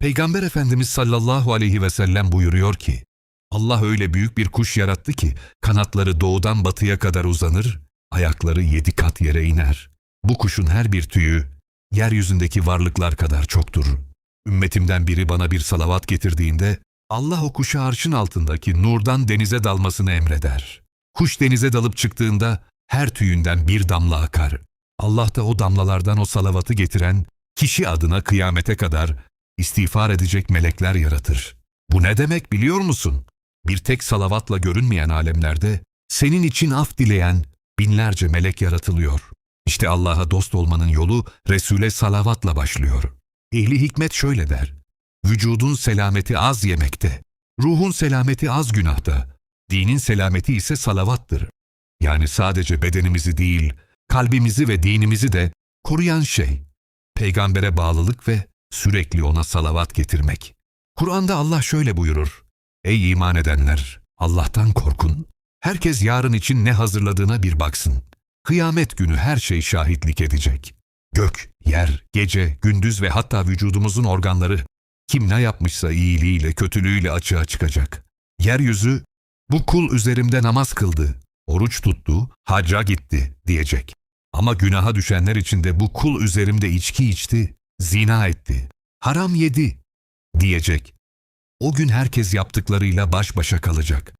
Peygamber Efendimiz sallallahu aleyhi ve sellem buyuruyor ki, Allah öyle büyük bir kuş yarattı ki kanatları doğudan batıya kadar uzanır, ayakları yedi kat yere iner. Bu kuşun her bir tüyü yeryüzündeki varlıklar kadar çoktur. Ümmetimden biri bana bir salavat getirdiğinde Allah o kuşu arşın altındaki nurdan denize dalmasını emreder. Kuş denize dalıp çıktığında her tüyünden bir damla akar. Allah da o damlalardan o salavatı getiren kişi adına kıyamete kadar istiğfar edecek melekler yaratır. Bu ne demek biliyor musun? Bir tek salavatla görünmeyen alemlerde senin için af dileyen binlerce melek yaratılıyor. İşte Allah'a dost olmanın yolu Resul'e salavatla başlıyor. Ehli hikmet şöyle der. Vücudun selameti az yemekte, ruhun selameti az günahta, dinin selameti ise salavattır. Yani sadece bedenimizi değil, kalbimizi ve dinimizi de koruyan şey. Peygambere bağlılık ve sürekli ona salavat getirmek. Kur'an'da Allah şöyle buyurur. Ey iman edenler! Allah'tan korkun. Herkes yarın için ne hazırladığına bir baksın. Kıyamet günü her şey şahitlik edecek. Gök, yer, gece, gündüz ve hatta vücudumuzun organları kim ne yapmışsa iyiliğiyle, kötülüğüyle açığa çıkacak. Yeryüzü, bu kul üzerimde namaz kıldı, oruç tuttu, hacca gitti diyecek. Ama günaha düşenler için de bu kul üzerimde içki içti, zina etti, haram yedi diyecek. O gün herkes yaptıklarıyla baş başa kalacak.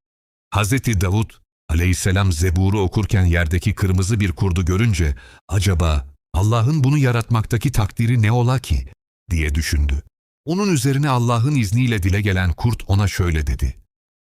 Hazreti Davut aleyhisselam Zebur'u okurken yerdeki kırmızı bir kurdu görünce acaba Allah'ın bunu yaratmaktaki takdiri ne ola ki diye düşündü. Onun üzerine Allah'ın izniyle dile gelen kurt ona şöyle dedi.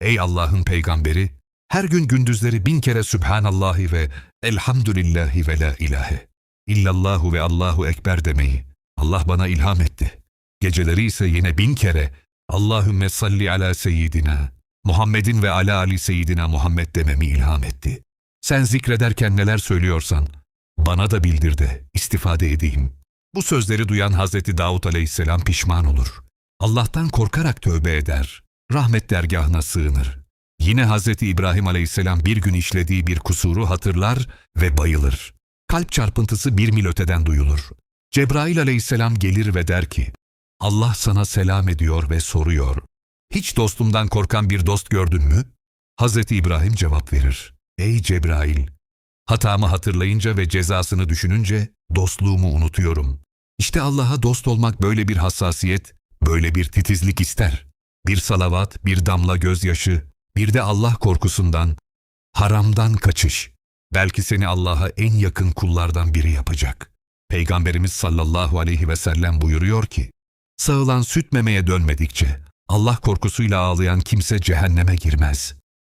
Ey Allah'ın peygamberi, her gün gündüzleri bin kere Sübhanallahi ve Elhamdülillahi ve la ilahe. İllallahu ve Allahu Ekber demeyi Allah bana ilham etti. Geceleri ise yine bin kere Allahümme salli ala seyyidina Muhammedin ve ala ali seyyidina Muhammed dememi ilham etti. Sen zikrederken neler söylüyorsan bana da bildir de istifade edeyim. Bu sözleri duyan Hazreti Davut aleyhisselam pişman olur. Allah'tan korkarak tövbe eder. Rahmet dergahına sığınır. Yine Hazreti İbrahim aleyhisselam bir gün işlediği bir kusuru hatırlar ve bayılır. Kalp çarpıntısı bir mil öteden duyulur. Cebrail aleyhisselam gelir ve der ki, Allah sana selam ediyor ve soruyor. Hiç dostumdan korkan bir dost gördün mü? Hazreti İbrahim cevap verir. Ey Cebrail! Hatamı hatırlayınca ve cezasını düşününce dostluğumu unutuyorum. İşte Allah'a dost olmak böyle bir hassasiyet, böyle bir titizlik ister. Bir salavat, bir damla gözyaşı, bir de Allah korkusundan, haramdan kaçış. Belki seni Allah'a en yakın kullardan biri yapacak. Peygamberimiz sallallahu aleyhi ve sellem buyuruyor ki, Sağılan süt memeye dönmedikçe Allah korkusuyla ağlayan kimse cehenneme girmez.